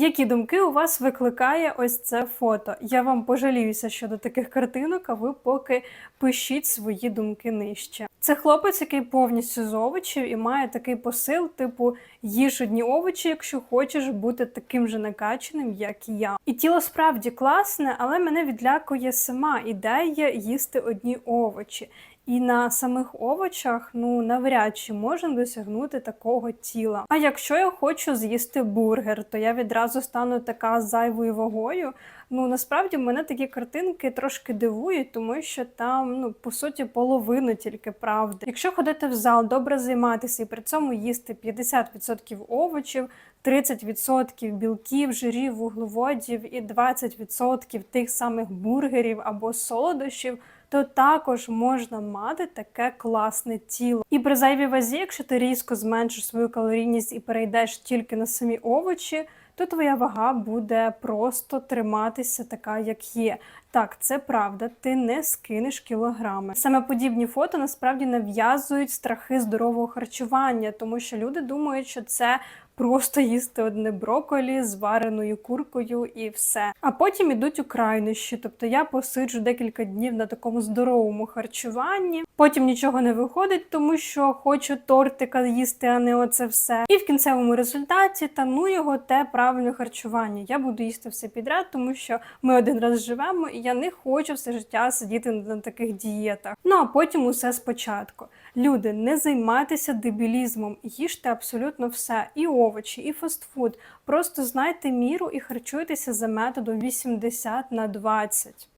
Які думки у вас викликає ось це фото? Я вам пожаліюся щодо таких картинок, а ви поки пишіть свої думки нижче. Це хлопець, який повністю з овочів і має такий посил, типу їж одні овочі, якщо хочеш бути таким же накачаним, як і я. І тіло справді класне, але мене відлякує сама ідея їсти одні овочі. І на самих овочах ну навряд чи можна досягнути такого тіла. А якщо я хочу з'їсти бургер, то я відразу стану така зайвою вагою. Ну насправді мене такі картинки трошки дивують, тому що там ну по суті половина тільки правди. Якщо ходити в зал, добре займатися і при цьому їсти 50% овочів. 30% білків, жирів, вуглеводів і 20% тих самих бургерів або солодощів, то також можна мати таке класне тіло. І при зайвій вазі, якщо ти різко зменшиш свою калорійність і перейдеш тільки на самі овочі, то твоя вага буде просто триматися така, як є. Так, це правда, ти не скинеш кілограми. Саме подібні фото насправді нав'язують страхи здорового харчування, тому що люди думають, що це просто їсти одне броколі з вареною куркою і все. А потім ідуть у крайнощі. Тобто я посиджу декілька днів на такому здоровому харчуванні, потім нічого не виходить, тому що хочу тортика їсти, а не оце все. І в кінцевому результаті та ну його те правильне харчування. Я буду їсти все підряд, тому що ми один раз живемо, і я не хочу все життя сидіти на таких дієтах. Ну а потім усе спочатку. Люди, не займайтеся дебілізмом, їжте абсолютно все, і овочі, і фастфуд. Просто знайте міру і харчуйтеся за методом 80 на 20.